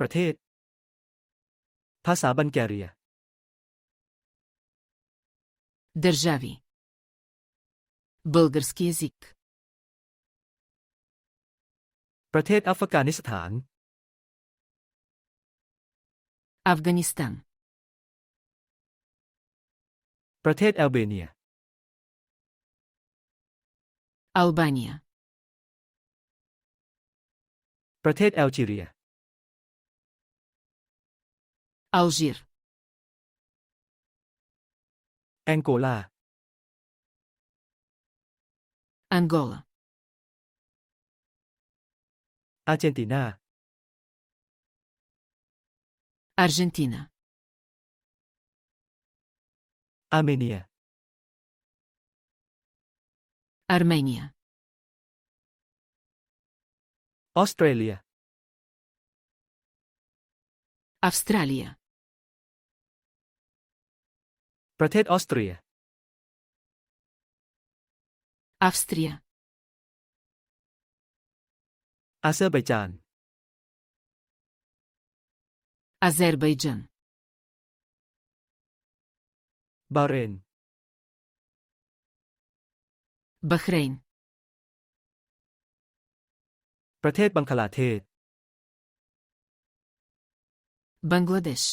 ประเทศ ภาษาบัลแกเรีย Държави. Български език. ประเทศอัฟกานิสถาน Афганистан. ประเทศแอลเบเนีย Албания. ประเทศแอลจีเรีย Algir. Angola. Angola. Argentina. Argentina. Armênia. Armênia. Austrália. Austrália. ประเทศออสเตรีย Австрия. อาเซอร์ไบจาน Азербайджан. บาห์เรน Бахрейн. ประเทศบังคลาเทศ Бангладеш.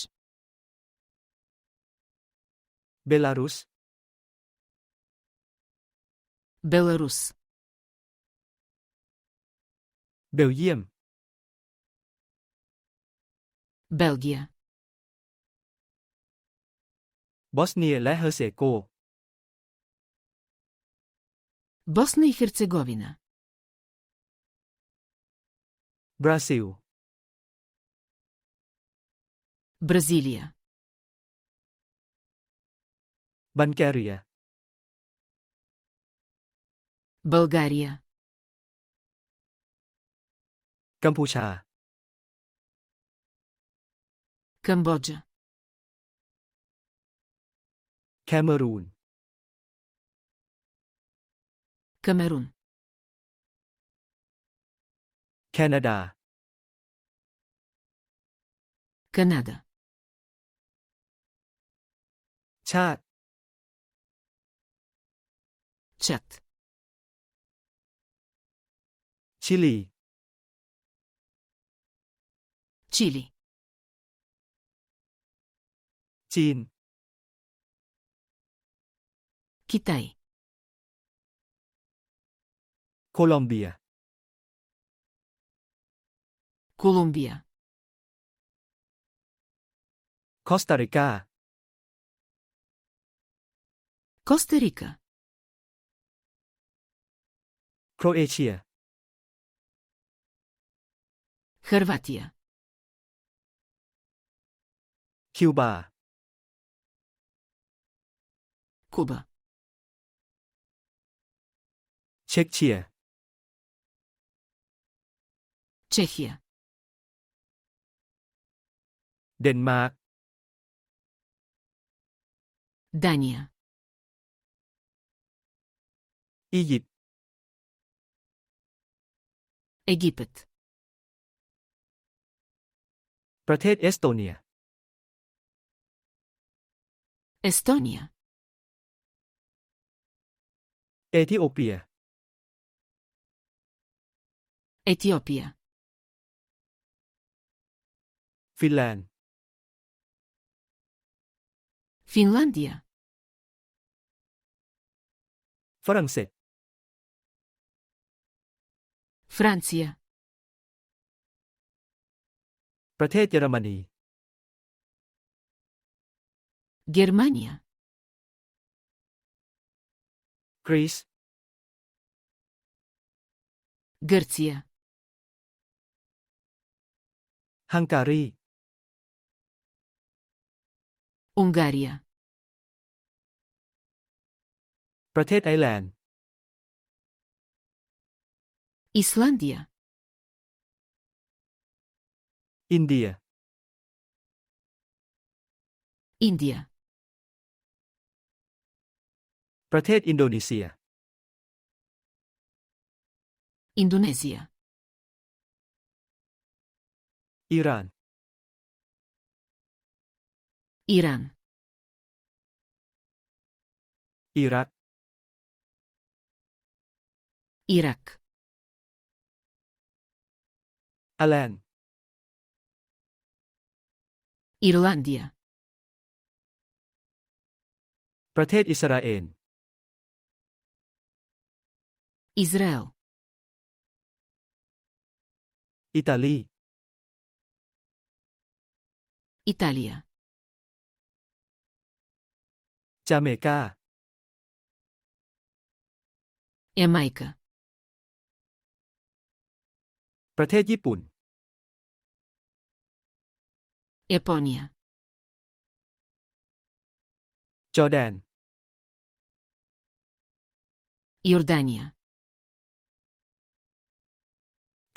อสเนียและเฮอร์เซโก Босна и Херцеговина. บราซิล Бразилия. Bulgaria Bulgaria กัมพูชา Cambodia Cameroon Cameroon Canada Canada ชาติ Chad. Chile. Chile. Chin. Kitai. Colombia. Colombia. Costa Rica. Costa Rica. โครเอเชีย Хърватия. คิวบา Куба. เช็กเชีย Чехия. เดนมาร์ก Дания. อียิปต์ Египет. ประเทศเอสโตเนีย Естония. เอธิโอเปีย Етиопия. ฟินแลนด์ Финландия. ฝรั่งเศส Франция. ประเทศเยอรมนี Германия. กรีซ Гърция. ฮังการี Унгария. ประเทศไอร์แลนด์ Islandia. India. India. ประเทศอินโดนีเซีย Indonesia. Indonesia, Iran. Iran, Irak, Irak. Alan. Irlandia Prase Israel, อิตาลี Italia, จาเมกา เอไมกา ประเทศญี่ปุ่น Japonia จอร์แดน Jordania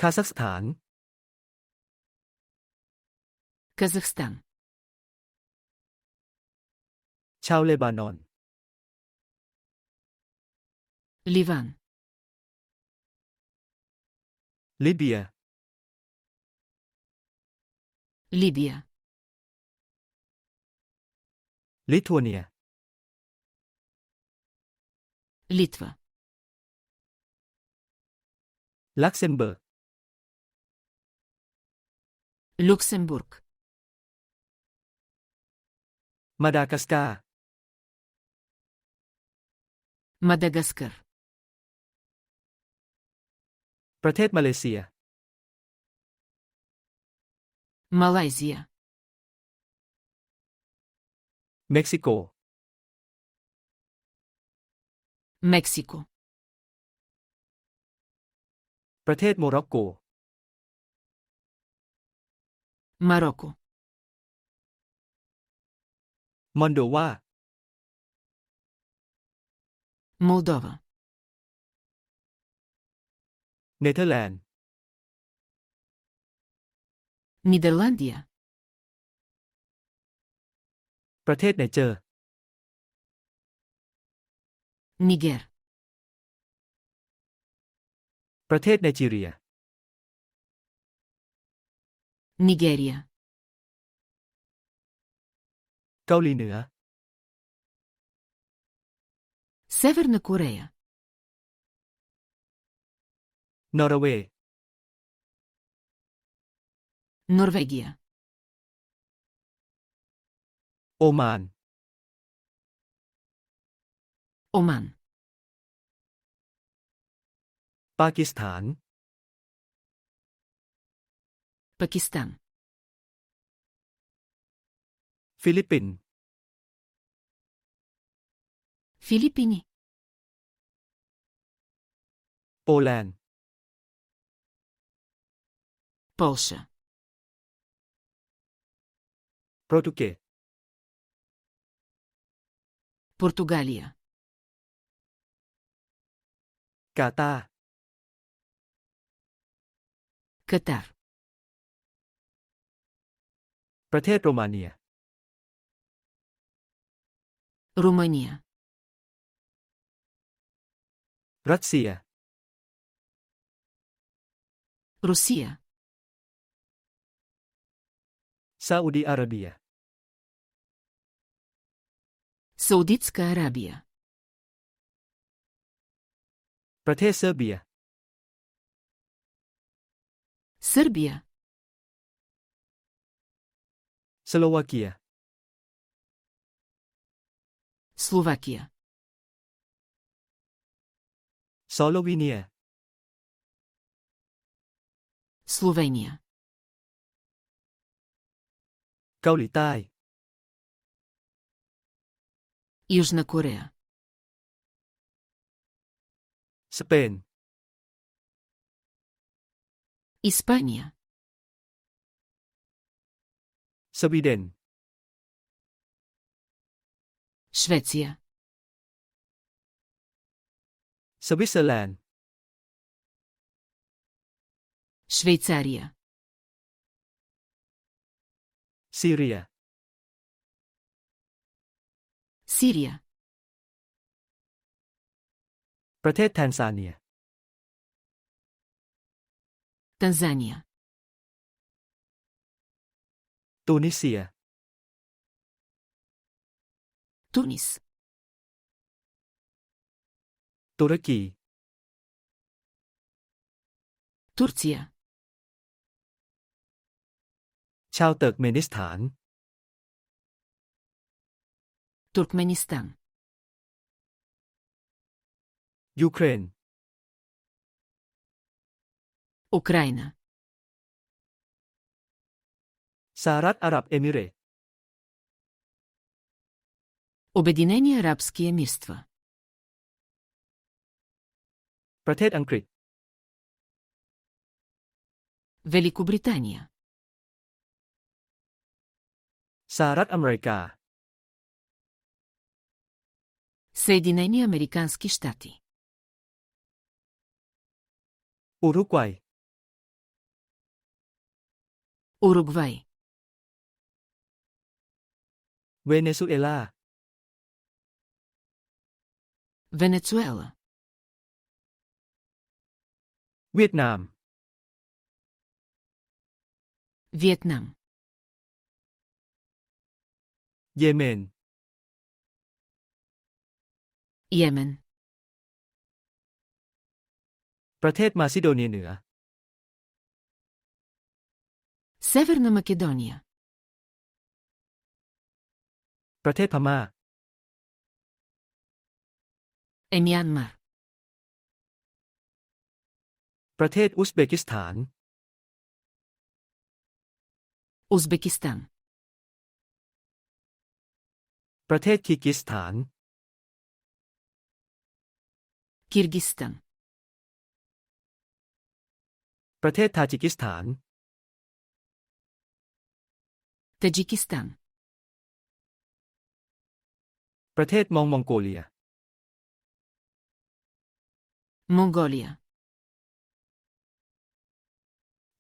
คาซัคสถานคาซัคสถานชาวเลบานอนลิเวน Libya. Libya. Lithuania. Luxembourg. Luxembourg. Madagascar. Madagascar. ประเทศมาเลเซีย Малайзия. เม็กซิโก Мексико. ประเทศโมร็อกโก Марокко. มอนโดวา Молдова. เนเธอร์แลนด์ Нидерландия. ประเทศไนเจอร์ Нигер. ประเทศไนจีเรีย Нигерия. เกาหลีเหนือ Северна Корея. นอร์เวย์ Норвегия. โอมาน Оман. ปากีสถาน Пакистан. ฟิลิปปินส์ Филиппины. โ Norway. Norvegia. Oman. Oman. Pakistan. Pakistan. Philippines. Filipini. Poland. ตุเกส Португалия. กาตาร์ Катар. ประเทศโรมาเนีย Румыния. รัสเซีย Русия. ซาอุดีอาระเบีย Саудитская Арабия. ประเทศเซอร์เบีย Сербия. สโลวาเกีย Словакия. สโลวีเนีย Словения. เกาหลีใต้ Южная Корея. สเปน Испания. สวีเดน Швеция. สวิตเซอร์แลนด์ Швейцария. ซีเรีย ซีเรีย ประเทศแทนซาเนียแทนซาเนีย ตูนิเซีย ตุนิส ตุรกี ตุรกี ชาวเติร์กเมนิสถาน Туркменистан. ยูเครน Украина. สหรัฐอาหรับเอมิเรต Обединени арабски емирства. ประเทศอังกฤษ Великобритания. สหรัฐอเมริกา Съединени американски щати. อุรุกวัย Уругвай. เวเนซุเอลา Венецуела. เวี เยเมน Йемен. ประเทศมาซิโดเนียเหนือ Северна Македония. ประเทศพม่า Емянмар. ประเทศอุซเบกิสถาน Узбекистан. ประเทศคีร์กิสถาน Kyrgyzstan ประเทศทาจิกิสถานทาจิกิสถานประเทศมองมองโกเลียมองโกเลีย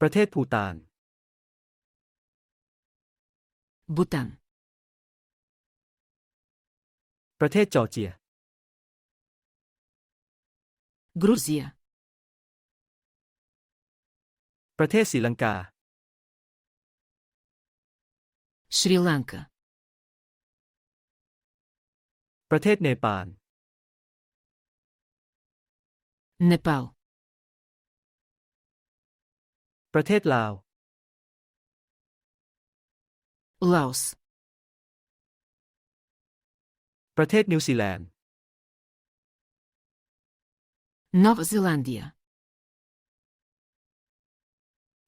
ประเทศพูตานบุตัน ประเทศจอร์เจียกรุเซียประเทศศรีลังกาศรีลังกาประเทศเนปาลเนปาลประเทศลาว Laos ประเทศนิวซีแลนด์ Нова Зеландия.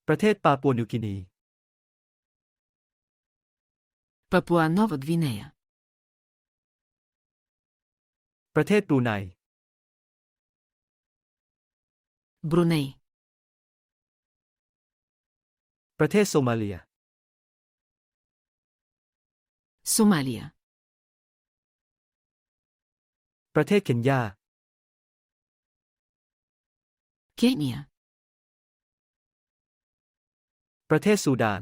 ประเทศปาปัวนิวกินี Папуа Нова Гвинея. ประเทศบรูไน Бруней. ประเทศโซมาเลีย Сомалия. ประเทศเคนยาเคนยาประเทศซูดาน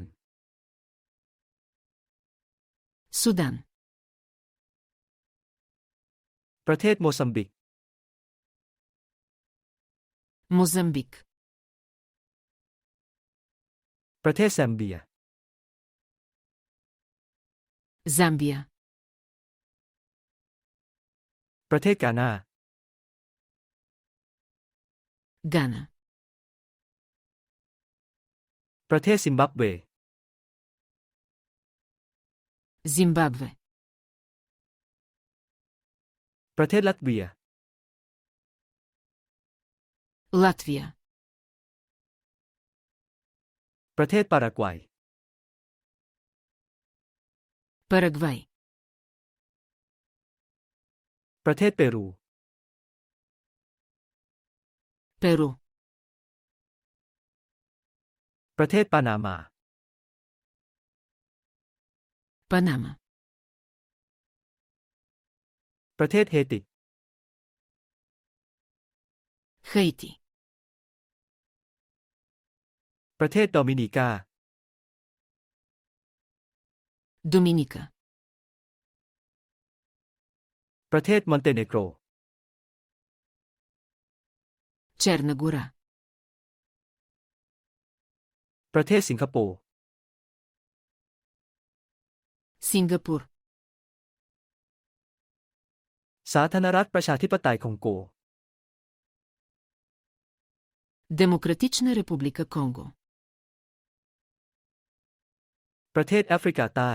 สุดานประเทศโมซัมบิกม وز ัมบิกประเทศแซมเบียซัมเบีย ประเทศกานา Ghana ประเทศซิมบับเวซิมบับเวประเทศลัตเวียลัตเวียประเทศปารากวัย Paraguay ประเทศเปรู เปรู ประเทศปานามา ปานามา ประเทศเฮติ เฮติ ประเทศโดมินิกา โดมินิกา ประเทศมอนเตเนโกร Черна гора. ประเทศสิงคโปร์ Сингапур. สาธารณรัฐประชาธิปไตยคองโก Демократична република Конго. ประเทศแอฟริกาใต้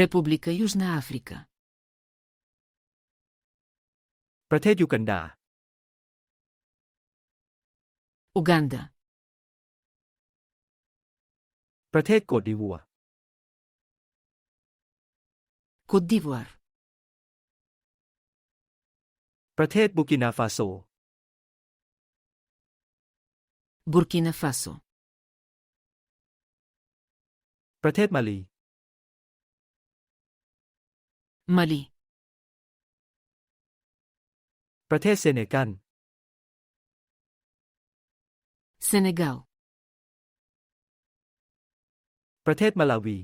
Република Южна Африка. ประเทศยูกันดา Уганда. ประเทศโกดดิวัว Кот д'Ивуар. ประเทศบูกินาฟาโซ Буркина Фасо. ประเทศมาลี มาลี ประเทศเซเนกัลเซเนกัลประเทศมาลาวี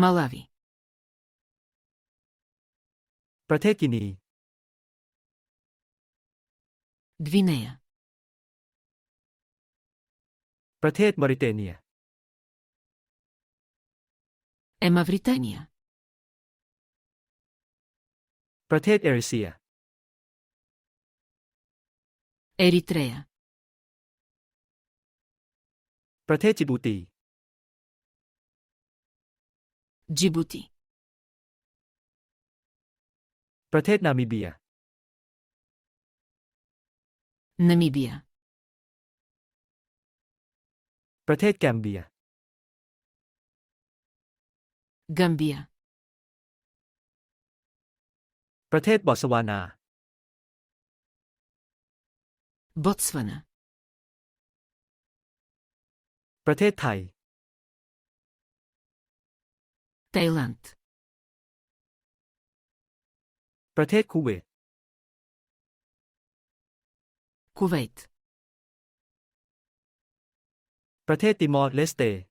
มาลาวี ประเทศกินีดวิเนียประเทศมอริเตเนีย Емавритания. ประเทศเอริเซีย Еритрея. ประเทศจิบูตี Джибути. ประเทศนามิเบีย Намибия. ประเทศแกมเบีย กัมเบีย ประเทศบอสวานา บอตสวานา ประเทศไทย ไต้หวัน ประเทศคูเวต คูเวต ประเทศติมอร์เลสเต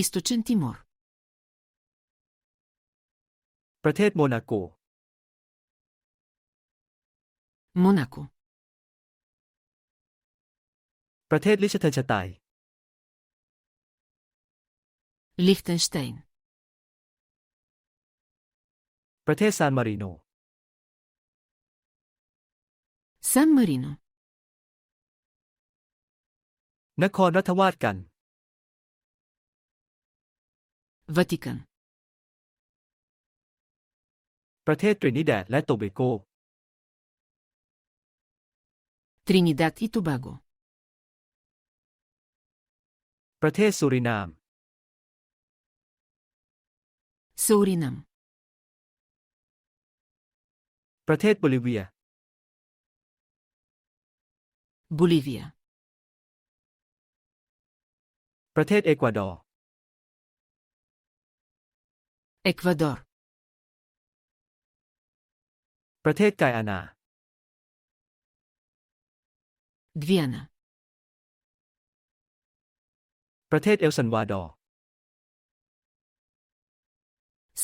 Източен Тимор. ประเทศโมนาโก Монако. ประเทศลิชเทนชไตน์ Лихтенштейн. ประเทศซานมาริโน Сан Марино. นครรัฐวาสกัน Ватикан. ประเทศตรินิแดดและโตเบโก Тринидад и Тобаго. ประเทศสุรินาม Сауринам. ประเทศโบลิเวีย Боливия. ประเทศเอกวาดอร์ เอกวาดอร์ ประเทศไกอานา เวียนา ประเทศเอลซันวาดอร์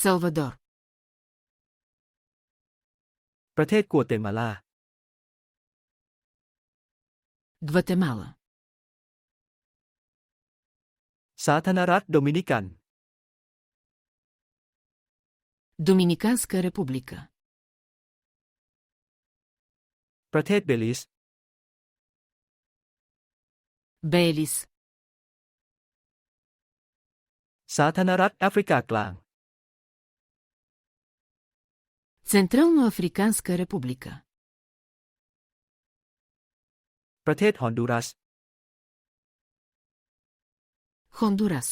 ซลวาดอร์ ประเทศกัวเตมาลา กวเตมาลา สาธารณรัฐโดมินิกัน Доминиканска република. ประเทศเบลิส Белис. สาธารณรัฐแอฟริกากลาง Централноафриканска република. ประเทศฮอนดูรัส Хондурас.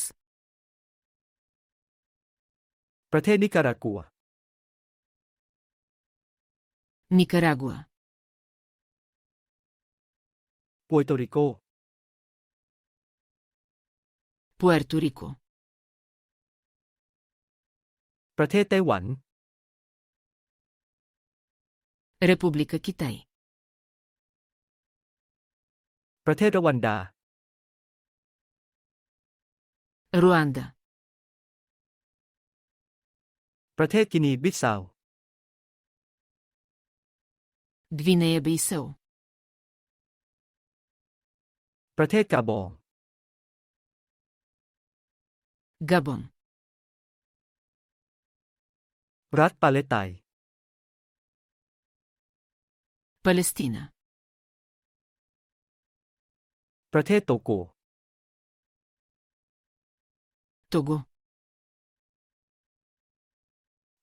ประเทศนิการากัว Никарагуа. ปัวโตริโก Пуерто Рико. ประเทศไต้หวัน Република Китай. ประเทศรวันดา Руанда. ประเทศกินีบิสซาว Гвинея Бейсао. ประเทศกาบอง Габон. รัฐปาเลสไตน์ Палестина. ประเทศโตโก Того.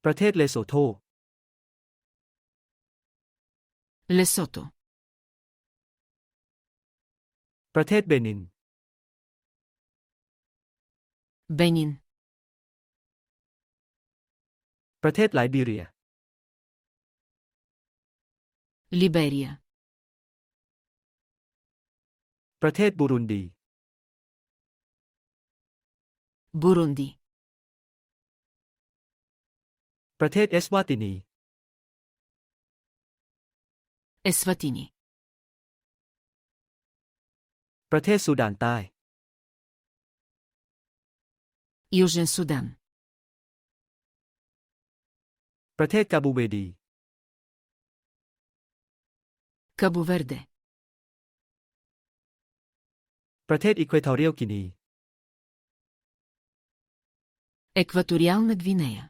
ประเทศเลโซโธเลโซโธประเทศเบนิน เบนิน ประเทศไลบีเรีย ลิเบรีย ประเทศบูรุนดีบูรุนดี ประเทศเอสวาตินี Есватини. ประเทศสุดานใต้ Южен Судан. ประเทศกาบูเวดี Кабо Верде. ประเทศอีควอทอเรียลกินี Екваториална Гвинея.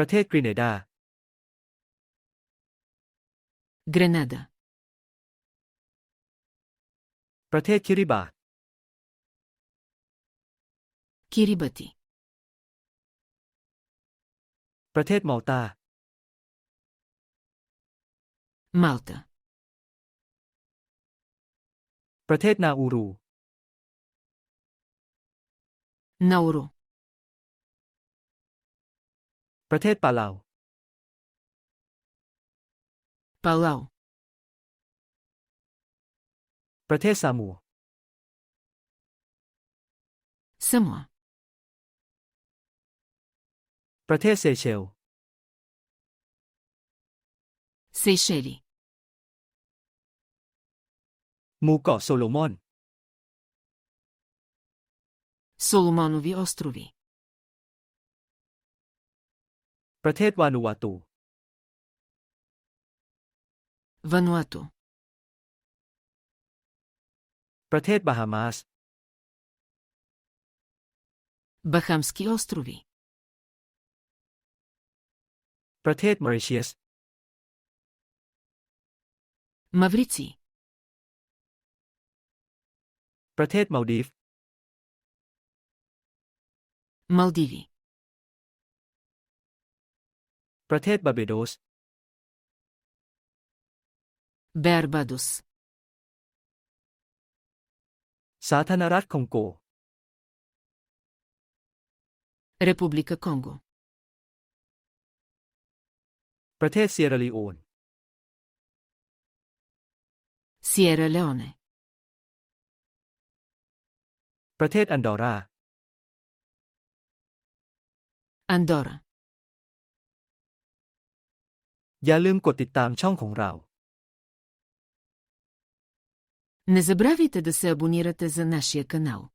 ประเทศกรีเนดา Grenada ประเทศคิริบา Kiribati ประเทศมาลตามาลตาประเทศนาอูรู Nauru ประเทศปาเลา Палау. ประเทศซามัว Самоа. ประเทศเซเชล Сейшели. หมู่เกาะโซโลมอน Соломонови острови. ประเทศวานูวาตู Вануато. ประเทศบาฮามาส Бахамски острови. ประเทศมอริเชียส Маврици. ประเทศมาลดีฟ Малдиви. ประเทศบาเบโดสเ Barbados สสาธารณรัฐคองโก República Congo ประเทศเซียร์ลีโอน Sierra Leone ประเทศอันดอร่าอันดอร่า อย่าลืมกดติดตามช่องของเรา Не забравяйте да се абонирате за нашия канал.